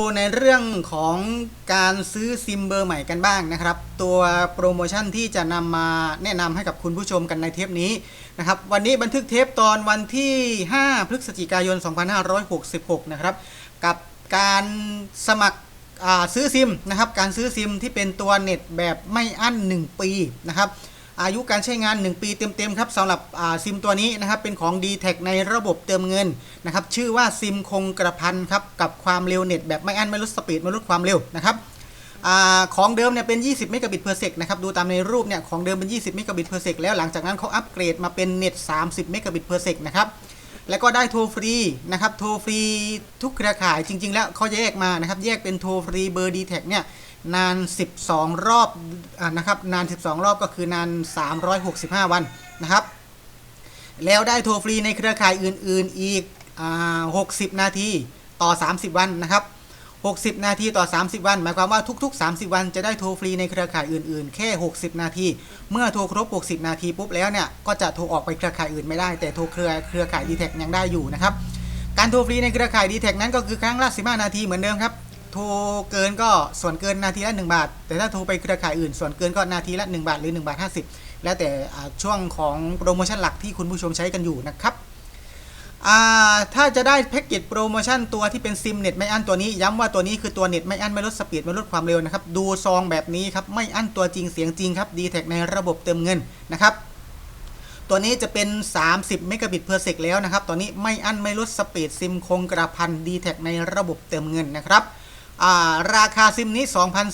ดูในเรื่องของการซื้อซิมเบอร์ใหม่กันบ้างนะครับ ตัวโปรโมชั่นที่จะนำมาแนะนำให้กับคุณผู้ชมกันในเทปนี้นะครับวันนี้บันทึกเทปตอนวันที่ 5 พฤศจิกายน 2566 นะครับ กับการสมัครซื้อซิมนะครับ การซื้อซิมที่เป็นตัวเน็ตแบบไม่อั้น 1 ปีนะครับ อายุการใช้งาน 1 ปีเต็มๆครับสำหรับซิมตัวนี้นะครับเป็นของ d t แทในระบบเติมเงินนะครับชื่อว่าซิมคงกระพันครับกับความเร็วเน็ตแบบไม่อั้นไม่ลดสปีดไม่ลดความเร็วนะครับอของเดิมเนี่ยเป็น 20 เมกะบิตเพอร์เซกนะครับดูตามในรูปเนี่ยของเดิมเป็น 20 เมกะบิตเพอร์เซกแล้วหลังจากนั้นเขาอัปเกรดมาเป็นเน็ต 30 เมกะบิตเพอร์เซกนะครับแล้วก็ได้โทรฟรีนะครับโทรฟรีทุกเครือข่ายจริง ๆ แล้วเขาแยกมานะครับแยกเป็นโทรฟรีเบอร์ d t แทเนี่ย นาน 12 รอบอะนะครับนาน 12 รอบก็คือนาน 365 วันนะครับ แล้วได้โทรฟรีในเครือข่ายอื่น ๆ อีกอ60นาทีต่อ 30 วันนะครับ60 นาทีต่อ 30 วัน หมายความว่าทุก ๆ 30 วันจะได้โทรฟรีในเครือข่ายอื่นๆ แค่ 60 นาที เมื่อโทรครบ 60 นาทีปุ๊บแล้วเนี่ย ก็จะโทรออกไปเครือข่ายอื่นไม่ได้ แต่โทรเครือเครือข่าย d t แท็ยังได้อยู่นะครับ การโทรฟรีในเครือข่าย d t แท็นั้นก็คือครั้งละ 15 นาทีเหมือนเดิมครับ โทรเกินก็ส่วนเกินนาทีละ 1 บาท แต่ถ้าโทรไปเครือข่ายอื่น ส่วนเกินก็นาทีละ 1 บาทหรือ1บาท50 แล้วแต่ช่วงของโปรโมชั่นหลักที่คุณผู้ชมใช้กันอยู่นะครับถ้าจะได้แพ็กเกจโปรโมชั่นตัวที่เป็นซิมเน็ตไม่อั้นตัวนี้ย้ำว่าตัวนี้คือตัวเน็ตไม่อั้นไม่ลดสปีดไม่ลดความเร็วนะครับ ดูซองแบบนี้ครับ ไม่อั้นตัวจริงเสียงจริงครับ d t แทในระบบเติมเงินนะครับ ตัวนี้จะเป็น 30เมกะบิตเพอร์เซกแล้วนะครับตัวนี้ไม่อั้นไม่ลดสปีดซิมคงกระพัน d t แทในระบบเติมเงินนะครับ ราคาซิมนี้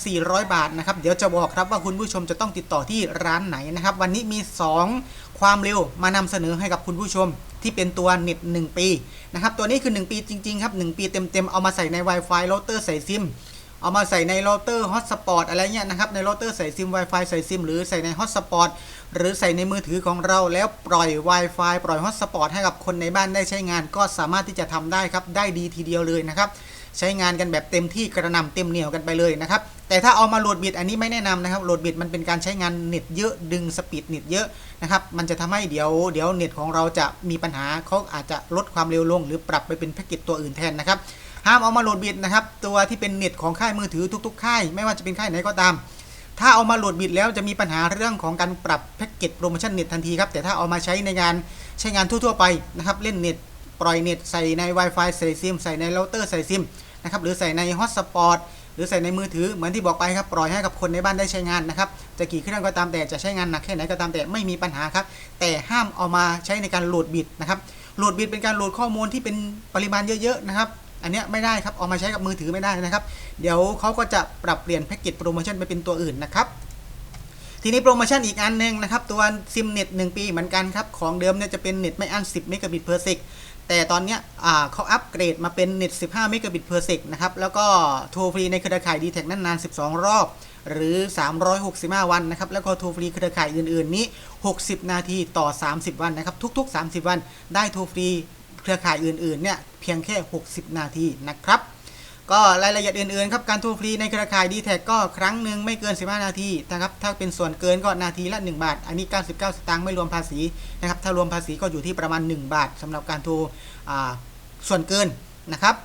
2,400 บาทนะครับเดี๋ยวจะบอกครับว่าคุณผู้ชมจะต้องติดต่อที่ร้านไหนนะครับ วันนี้มี 2 ความเร็วมานำเสนอให้กับคุณผู้ชมที่เป็นตัวเน็ต1 ปีนะครับตัวนี้คือ 1 ปีจริง ๆ ครับ 1 ปีเต็ม ๆ เอามาใส่ใน Wi-Fi เรเตอร์ใส่ซิมเอามาใส่ในโรเตอร์ฮอตสปอตอะไรเงี้ยนะครับในโรเตอร์ใส่ซิม Wi-Fi ใส่ซิมหรือใส่ในฮอตสปอตหรือใส่ในมือถือของเราแล้วปล่อย Wi-Fi ปล่อยฮอตสปอตให้กับคนในบ้านได้ใช้งาน ก็สามารถที่จะทำได้ครับได้ดีทีเดียวเลยนะครับ ใช้งานกันแบบเต็มที่กระนำเต็มเหนียวกันไปเลยนะครับ แต่ถ้าเอามาโหลดบิดอันนี้ไม่แนะนำนะครับโหลดบิดมันเป็นการใช้งานเน็ตเยอะดึงสปีดเน็ตเยอะนะครับ มันจะทำให้เดี๋ยวเดี๋ยวเน็ตของเราจะมีปัญหาเขาอาจจะลดความเร็วลง หรือปรับไปเป็นแพ็กเกจตัวอื่นแทนนะครับห้ามเอามาโหลดบิดนะครับตัวที่เป็นเน็ตของค่ายมือถือทุก ๆ ค่าย ไม่ว่าจะเป็นค่ายไหนก็ตาม ถ้าเอามาโหลดบิดแล้วจะมีปัญหาเรื่องของการปรับแพ็กเกจโปรโมชั่นเน็ตทันทีครับแต่ถ้าเอามาใช้ในงานใช้งานทั่วๆไปนะครับเล่นเน็ตปล่อยเน็ตใส่ใน Wi-Fi ใส่ซิมใส่ในเราเตอร์ใส่ซิม นะครับหรือใส่ในฮอตสปอตหรือใส่ในมือถือเหมือนที่บอกไปครับปล่อยให้กับคนในบ้านได้ใช้งานนะครับจะกี่เครื่องก็ตามแต่จะใช้งานหนักแค่ไหนก็ตามแต่ไม่มีปัญหาครับแต่ห้ามเอามาใช้ในการโหลดบิดนะครับโหลดบิดเป็นการโหลดข้อมูลที่เป็นปริมาณเยอะๆนะครับอันนี้ไม่ได้ครับเอามาใช้กับมือถือไม่ได้นะครับ เดี๋ยวเขาก็จะปรับเปลี่ยนแพ็กเกจโปรโมชั่นไปเป็นตัวอื่นนะครับทีนี้โปรโมชั่นอีกอันหนึ่งนะครับตัวซิมเน็ต1ปีเหมือนกันครับของเดิมเนี่ยจะเป็นเน็ตไม่อั้น 10 เมกะบิตเพอร์เซก แต่ตอนนี้เขาอัปเกรดมาเป็นเน็ต15เมกะบิตเพอร์เซกนะครับ แล้วก็โทรฟรีในเครือข่าย d t แทนั้นนาน 12 รอบ หรือ 365 วันนะครับ แล้วก็โทรฟรีเครือข่ายอื่น ๆ นี้ 60 นาทีต่อ 30 วันนะครับ ทุก ๆ 30 วัน ได้โทรฟรีเครือข่ายอื่น ๆ เนี่ย เพียงแค่ 60 นาทีนะครับ ก็รายละเอียดอื่นๆครับการโทรฟรีในเครือข่าย d t แทก็ครั้งหนึ่งไม่เกิน 15 นาทีนะครับถ้าเป็นส่วนเกินก็นาทีละ 1 บาท อันนี้ 99 สตางค์ไม่รวมภาษีนะครับถ้ารวมภาษีก็อยู่ที่ประมาณ 1 บาทสำหรับการโทรอ่าส่วนเกินนะครับ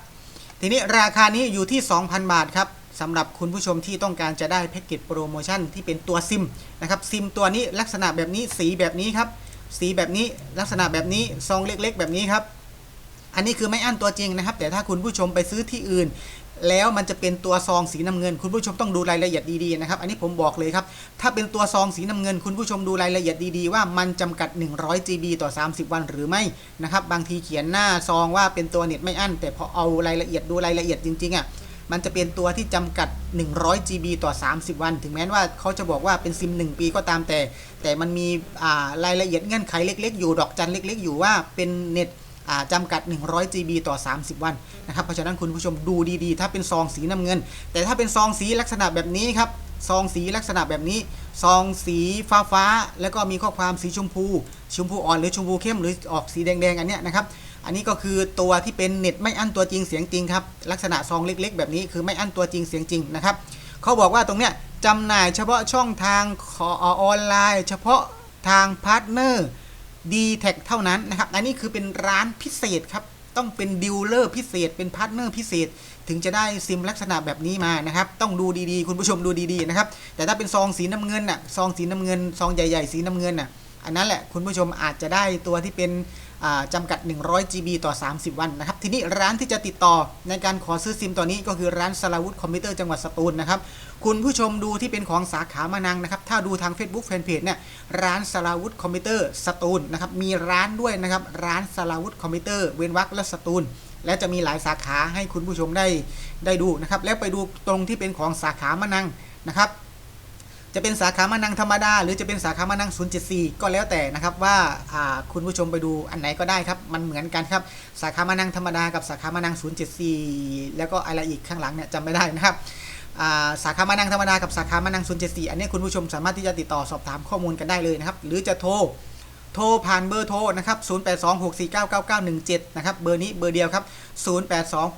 ทีนี้ราคานี้อยู่ที่ 2,000 บาทครับสำหรับคุณผู้ชมที่ต้องการจะได้แพ็กเกจโปรโมชั่นที่เป็นตัวซิมนะครับซิมตัวนี้ลักษณะแบบนี้สีแบบนี้ครับสีแบบนี้ลักษณะแบบนี้ซองเล็ก ๆ แบบนี้ครับ อันนี้คือไม่อั้นตัวจริงนะครับ แต่ถ้าคุณผู้ชมไปซื้อที่อื่น แล้วมันจะเป็นตัวซองสีน้ำเงิน คุณผู้ชมต้องดูรายละเอียดดีๆนะครับ อันนี้ผมบอกเลยครับ ถ้าเป็นตัวซองสีน้ำเงิน คุณผู้ชมดูรายละเอียดดีๆว่ามันจำกัด 100 GB ต่อ 30 วันหรือไม่นะครับบางทีเขียนหน้าซองว่าเป็นตัวเน็ตไม่อั้น แต่พอเอารายละเอียดดูรายละเอียดจริงๆอะมันจะเป็นตัวที่จำกัด 100 GB ต่อ 30 วัน ถึงแม้ว่าเขาจะบอกว่าเป็นซิม 1 ปีก็ตามแต่ แต่มันมีรายละเอียดเงื่อนไขเล็ก ๆ อยู่ ดอกจันเล็ก ๆ อยู่ว่าเป็นเน็ต จำกัด 100 GB ต่อ 30 วันนะครับ เพราะฉะนั้นคุณผู้ชมดูดีๆ ถ้าเป็นซองสีน้ำเงิน แต่ถ้าเป็นซองสีลักษณะแบบนี้ครับ ซองสีลักษณะแบบนี้ ซองสีฟ้าฟ้าๆแล้วก็มีข้อความสีชมพู ชมพูอ่อนหรือชมพูเข้มหรือออกสีแดงๆ อันเนี้ยนะครับ อันนี้ก็คือตัวที่เป็นเน็ตไม่อั้นตัวจริงเสียงจริงครับ ลักษณะซองเล็ก ๆ แบบนี้คือไม่อั้นตัวจริงเสียงจริงนะครับ เขาบอกว่าตรงเนี้ยจำหน่ายเฉพาะช่องทางขอออนไลน์ เฉพาะทางพาร์ทเนอร์ d t แทเท่านั้นนะครับ อันนี้คือเป็นร้านพิเศษครับ ต้องเป็นดีลเลอร์พิเศษ เป็นพาร์ทเนอร์พิเศษ ถึงจะได้ซิมลักษณะแบบนี้มานะครับ ต้องดูดีๆ คุณผู้ชมดูดีๆนะครับ แต่ถ้าเป็นซองสีน้ำเงินน่ะ ซองสีน้ำเงิน ซองใหญ่ ๆ สีน้ำเงินน่ะ อันนั้นแหละคุณผู้ชมอาจจะได้ตัวที่เป็น จำกัด 100 GB ต่อ 30 วันนะครับ ทีนี้ร้านที่จะติดต่อในการขอซื้อซิมตัวนี้ก็คือร้านสลาวุธคอมพิวเตอร์จังหวัดสตูลนะครับ คุณผู้ชมดูที่เป็นของสาขามานังนะครับ ถ้าดูทาง Facebook Fanpage เนี่ย ร้านสลาวุธคอมพิวเตอร์สตูลนะครับ มีร้านด้วยนะครับ ร้านสลาวุธคอมพิวเตอร์เวนวักและสตูล และจะมีหลายสาขาให้คุณผู้ชมได้ได้ดูนะครับ แล้วไปดูตรงที่เป็นของสาขามานังนะครับ จะเป็นสาขามานังธรรมดา หรือจะเป็นสาขามานัง 074 ก็แล้วแต่นะครับว่าคุณผู้ชมไปดูอันไหนก็ได้ครับ มันเหมือนกันครับ สาขามานังธรรมดากับสาขามานัง 074 แล้วก็อะไรอีกข้างหลังเนี่ยจำไม่ได้นะครับสาขามานังธรรมดากับสาขามานัง 074 อันนี้คุณผู้ชมสามารถที่จะติดต่อสอบถามข้อมูลกันได้เลยนะครับ หรือจะโทร โทรผ่านเบอร์โทรนะครับ 0826499917 นะครับ เบอร์นี้เบอร์เดียวครับ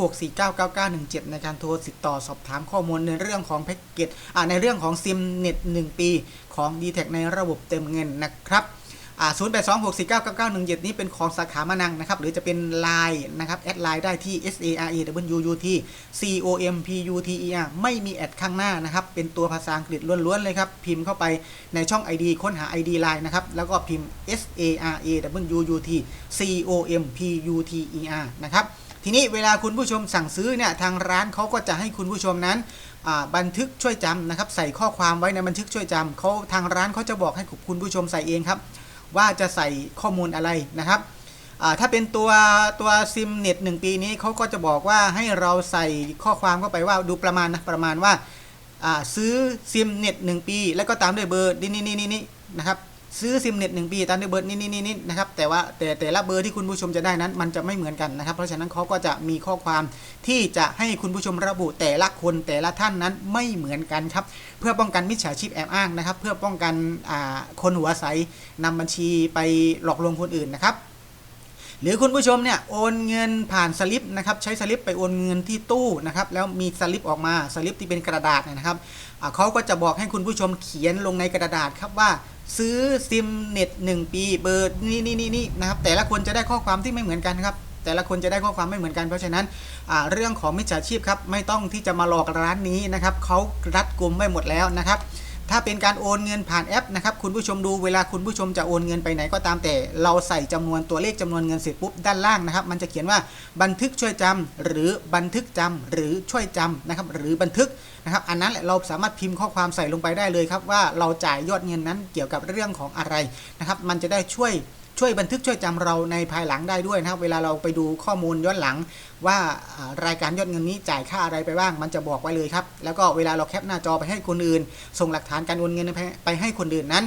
0826499917 ในการโทรติดต่อสอบถามข้อมูลในเรื่องของแพ็กเกจในเรื่องของซิมเน็ต 1 ปีของ d t แทในระบบเต็มเงินนะครับ อ่า0826499917นี้เป็นของสาขามานังนะครับ หรือจะเป็น Line นะครับ แอดไลน์ได้ที่ S A R A W U T C O M P U T E R ไม่มีแอดข้างหน้านะครับ เป็นตัวภาษาอังกฤษล้วนๆเลยครับ พิมพ์เข้าไปในช่อง ID ค้นหา ID Line นะครับ แล้วก็พิมพ์ S A R A W U T C O M P U T E R นะครับทีนี้เวลาคุณผู้ชมสั่งซื้อเนี่ยทางร้านเขาก็จะให้คุณผู้ชมนั้นบันทึกช่วยจำนะครับ ใส่ข้อความไว้ในบันทึกช่วยจำเขาทางร้านเขาจะบอกให้คุณผู้ชมใส่เองครับ ว่าจะใส่ข้อมูลอะไรนะครับถ้าเป็นตัวตัวซิมเน็ตหนึ่งปีนี้เขาก็จะบอกว่าให้เราใส่ข้อความเข้าไปว่าดูประมาณนะประมาณว่าอ่าซื้อซิมเน็ตหนึ่งปี แล้วก็ตามด้วยเบอร์นี่นี่นี่นี่นะครับ ซื้อซิมเน็ตหนึ่งปีตามด้วยเบอร์นี่นี่นี่นี่นะครับแต่ว่าแต่แต่ละเบอร์ที่คุณผู้ชมจะได้นั้น มันจะไม่เหมือนกันนะครับ เพราะฉะนั้นเขาก็จะมีข้อความที่จะให้คุณผู้ชมระบุแต่ละคนแต่ละท่านนั้นไม่เหมือนกันครับเพื่อป้องกันมิจฉาชีพแอบอ้างนะครับ เพื่อป้องกันคนหัวใสนำบัญชีไปหลอกลวงคนอื่นนะครับ หรือคุณผู้ชมเนี่ยโอนเงินผ่านสลิปนะครับใช้สลิปไปโอนเงินที่ตู้นะครับแล้วมีสลิปออกมาสลิปที่เป็นกระดาษนะครับเขาก็จะบอกให้คุณผู้ชมเขียนลงในกระดาษครับว่า ซื้อซิมเน็ต1 ปีเบอร์นี่นี่นี่นี่นะครับแต่ละคนจะได้ข้อความที่ไม่เหมือนกันครับแต่ละคนจะได้ข้อความไม่เหมือนกันเพราะฉะนั้นเรื่องของมิจฉาชีพครับไม่ต้องที่จะมาหลอกร้านนี้นะครับเขารัดกลุ่มไว้หมดแล้วนะครับ ถ้าเป็นการโอนเงินผ่านแอปนะครับคุณผู้ชมดูเวลาคุณผู้ชมจะโอนเงินไปไหนก็ตามแต่ เราใส่จำนวนตัวเลขจำนวนเงินเสร็จปุ๊บด้านล่างนะครับมันจะเขียนว่าบันทึกช่วยจำหรือบันทึกจำหรือช่วยจำนะครับหรือบันทึกนะครับอันนั้นแหละเราสามารถพิมพ์ข้อความใส่ลงไปได้เลยครับว่าเราจ่ายยอดเงินนั้นเกี่ยวกับเรื่องของอะไรนะครับมันจะได้ช่วย ช่วยบันทึกช่วยจำเราในภายหลังได้ด้วยนะครับ เวลาเราไปดูข้อมูลย้อนหลัง ว่ารายการยอดเงินนี้จ่ายค่าอะไรไปบ้าง มันจะบอกไว้เลยครับ แล้วก็เวลาเราแคปหน้าจอไปให้คนอื่น ส่งหลักฐานการโอนเงินไปให้คนอื่นนั้น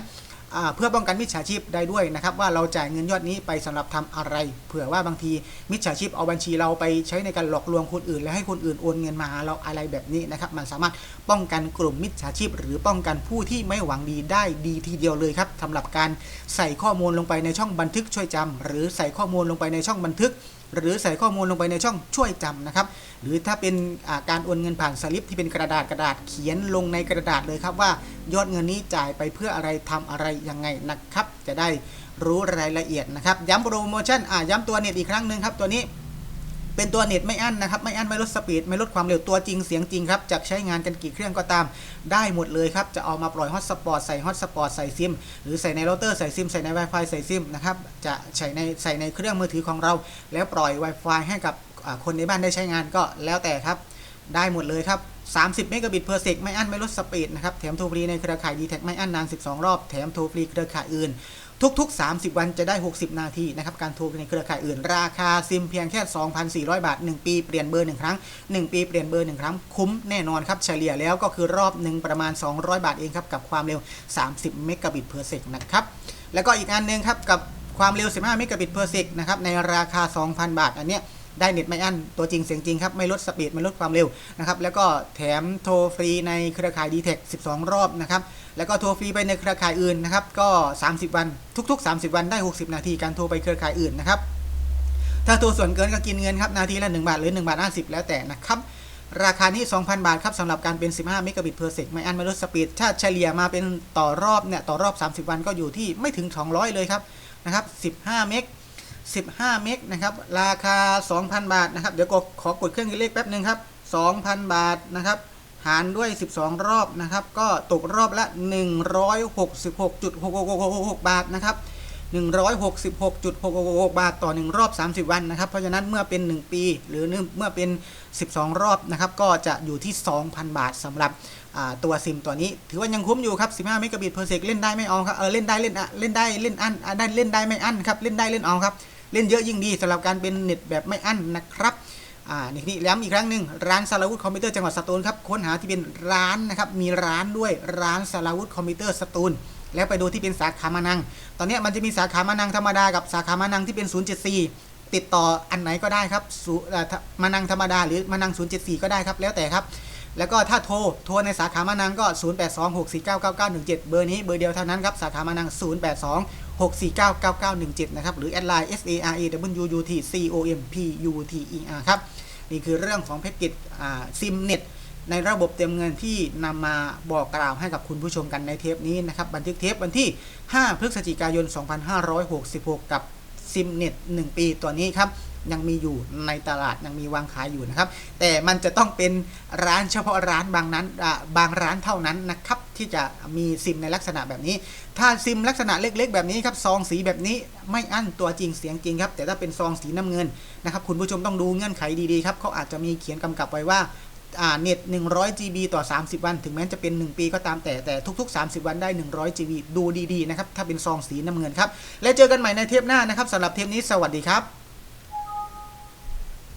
เพื่อป้องกันมิจฉาชีพได้ด้วยนะครับว่าเราจ่ายเงินยอดนี้ไปสำหรับทำอะไร เผื่อว่าบางทีมิจฉาชีพเอาบัญชีเราไปใช้ในการหลอกลวงคนอื่น และให้คนอื่นโอนเงินมาเราอะไรแบบนี้นะครับมันสามารถป้องกันกลุ่มมิจฉาชีพ หรือป้องกันผู้ที่ไม่หวังดีได้ดีทีเดียวเลยครับสำหรับการใส่ข้อมูลลงไปในช่องบันทึกช่วยจำหรือใส่ข้อมูลลงไปในช่องบันทึกหรือใส่ข้อมูลลงไปในช่องช่วยจำนะครับ หรือถ้าเป็นาการโอนเงินผ่านสลิปที่เป็นกระดาษกระดาษเขียนลงในกระดาษเลยครับว่า ยอดเงินนี้จ่ายไปเพื่ออะไรทำอะไรยังไงนะครับ จะได้รู้รายละเอียดนะครับย้ำโปรโมชั่นอ่าย้ำตัวเน็ตอีกครั้งหนึ่งครับตัวนี้เป็นตัวเน็ตไม่อั้นนะครับ ไม่อั้นไม่ลดสปีด ไม่ลดความเร็วตัวจริงเสียงจริงครับจะใช้งานกันกี่เครื่องก็ตามได้หมดเลยครับ จะเอามาปล่อยฮอตสปอตใส่ฮอตสปอตใส่ซิม หรือใส่ในเราเตอร์ใส่ซิม ใส่ใน Wi-Fi ใส่ซิมนะครับจะใส่ในใส่ในเครื่องมือถือของเรา แล้วปล่อย Wi-Fi ให้กับคนในบ้านได้ใช้งานก็แล้วแต่ครับ ได้หมดเลยครับ 30 เมกะบิตเพอร์เซกไม่อั้นไม่ลดสปีดนะครับ แถมโทรฟรีในเครือข่าย d t แท็ไม่อั้นนาน 12 รอบ แถมโทรฟรีเครือข่ายอื่น ทุก ๆ 30 วันจะได้ 60 นาทีนะครับ การโทรในเครือข่ายอื่น ราคาซิมเพียงแค่ 2,400 บาท 1 ปีเปลี่ยนเบอร์ 1 ครั้ง 1 ปีเปลี่ยนเบอร์ 1 ครั้ง คุ้มแน่นอนครับ เฉลี่ยแล้วก็คือรอบหนึ่งประมาณ 200 บาทเองครับกับความเร็ว 30 เมกะบิตเพอร์เซกนะครับ แล้วก็อีกอันหนึ่งครับกับความเร็ว 15 เมกะบิตเพอร์เซกนะครับในราคา 2,000 บาทอันเนี้ย ได้เน็ตไม่อั้นตัวจริงเสียงจริงครับ ไม่ลดสปีดไม่ลดความเร็วนะครับแล้วก็แถมโทรฟรีในเครือข่าย d t แท12 รอบนะครับแล้วก็โทรฟรีไปในเครือข่ายอื่นนะครับก็ 30 วันทุก ๆ 30 วันได้ 60 นาทีการโทรไปเครือข่ายอื่นนะครับถ้าโทรส่วนเกินก็กินเงินครับนาทีละ 1 บาทหรือ1บาท50 แล้วแต่นะครับราคานี้2,000 บาทครับสำหรับการเป็น 15 เมกะบิตเพอร์เซกไม่อั้นไม่ลดสปีด ถ้าเฉลี่ยมาเป็นต่อรอบเนี่ยต่อรอบ 30 วันก็อยู่ที่ไม่ถึง 200 เลยครับนะครับ 15 เมก 15 เมกนะครับ ราคา 2,000 บาทนะครับ เดี๋ยวก็ขอกดเครื่องคิดเลขแป๊บหนึ่งครับ 2,000 บาทนะครับ หารด้วย 12 รอบนะครับ ก็ตกรอบละ 166.666บาทนะครับ 166.666 บาทต่อ 1 รอบ 30 วันนะครับ เพราะฉะนั้นเมื่อเป็น 1 ปี หรือเมื่อเป็น 12 รอบนะครับ ก็จะอยู่ที่ 2,000 บาทสำหรับตัวซิมตัวนี้ ถือว่ายังคุ้มอยู่ครับ 15 เมกะบิตเพอร์เซกเล่นได้ไม่เอาครับ เออเล่นได้เล่นอะเล่นได้เล่นอันอะได้เล่นได้ไม่อันครับ เล่นได้เล่นเอาครับ เล่นเยอะยิ่งดีสำหรับการเป็นเน็ตแบบไม่อั้นนะครับอ่านี่นี่ย้ำอีกครั้งหนึ่งร้านสารวุฒคอมพิวเตอร์จังหวัดสตูลครับค้นหาที่เป็นร้านนะครับมีร้านด้วยร้านสารวุฒคอมพิวเตอร์สตูลแล้วไปดูที่เป็นสาขามานัง ตอนนี้มันจะมีสาขามานังธรรมดากับสาขามานังที่เป็น 074 ติดต่ออันไหนก็ได้ครับศูเอ่อมานังธรรมดาหรือมานัง 074 ก็ได้ครับ แล้วแต่ครับ แล้วก็ถ้าโทร โทรในสาขามานังก็ 0826499917 เบอร์นี้เบอร์เดียวเท่านั้นครับ สาขามานัง 6 4 9 9 9 1 7 นะครับ หรือแอดไลน์ S A R A W U T C O M P U T E R ครับ นี่คือเรื่องของแพ็กเกจซิมเน็ตในระบบเต็มเงินที่นำมาบอกกล่าวให้กับคุณผู้ชมกันในเทปนี้นะครับ บันทึกเทปวันที่ 5 พฤศจิกายน 2566 กับซิมเน็ต1ปีตัวนี้ครับ ยังมีอยู่ในตลาดยังมีวางขายอยู่นะครับ แต่มันจะต้องเป็นร้านเฉพาะร้านบางนั้นบางร้านเท่านั้นนะครับที่จะมีซิมในลักษณะแบบนี้ ถ้าซิมลักษณะเล็ก ๆ แบบนี้ครับซองสีแบบนี้ไม่อั้นตัวจริงเสียงจริงครับ แต่ถ้าเป็นซองสีน้ำเงินนะครับคุณผู้ชมต้องดูเงื่อนไขดีๆครับเขาอาจจะมีเขียนกำกับไว้ว่าอ่าเน็ต 100 GB ต่อ 30 วัน ถึงแม้จะเป็น 1 ปีก็ตามแต่ แต่ทุก ๆ 30 วันได้ 100 GB ดูดี ๆ นะครับ ถ้าเป็นซองสีน้ำเงินครับ และเจอกันใหม่ในเทปหน้านะครับสำหรับเทปนี้สวัสดีครับ